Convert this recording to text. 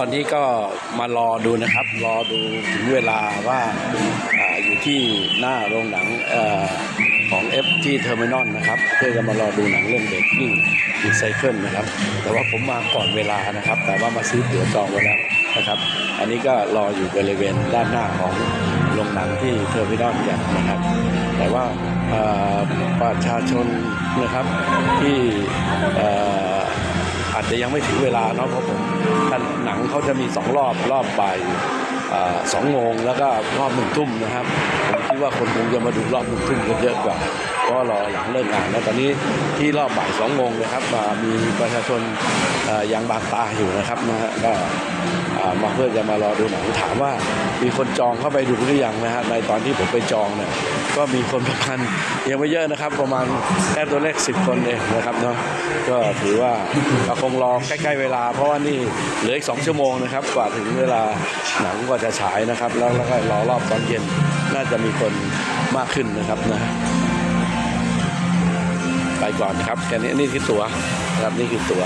อนนี้ก็มารอดูนะครับ รอดูถึงเวลาว่าอาอยู่ที่หน้าโรงหนังเออของ F ที่เทอร์มินอลนะครับ เพื่อจะมารอดูหนังเรื่องเบรกกิ้งรีไซเคิลนะครับ แต่ว่าผมมาก่อนเวลานะครับ แต่ว่ามาซื้อตั๋วจองไว้แล้วนะครับ อันนี้ก็รออยู่บริเวณด้านหน้าของโรงหนังที่เทอร์มินอลกันนะครับ แต่ว่าเอ่อประชาชนนะครับที่เอ่อ อาจจะยังไม่ถึงเวลาเนาะเพราะผมท่านหนังเขาจะมีสองรอบรอบบ่ายสองโมงแล้วก็รอบหนึ่งทุ่มนะครับผมคิดว่าคนคงจะมาดูรอบหนึ่งทุ่มกันเยอะกว่าเพราะรอหลังเลิกงานแล้วตอนนี้ที่รอบบ่ายสองโมงนะครับมีประชาชนยังบางตาอยู่นะครับนะฮะก็มาเพื่อจะมารอดูหนังถามว่ามีคนจองเข้าไปดูหรือยังนะฮะในตอนที่ผมไปจองเนี่ย ก็มีคนประมาณยังไม่เยอะนะครับ ประมาณแค่ตัวเลขสิบคนเองนะครับเนาะก็ถือว่าก็คงรอใกล้ๆเวลา เพราะว่านี่เหลืออีกสองชั่วโมงนะครับ กว่าถึงเวลาหนังกว่าจะฉายนะครับ แล้วแล้วก็รอรอบตอนเย็นน่าจะมีคนมากขึ้นนะครับนะไปก่อนนะครับแค่นี้นี่คือตัวนะครับนี่คือตัว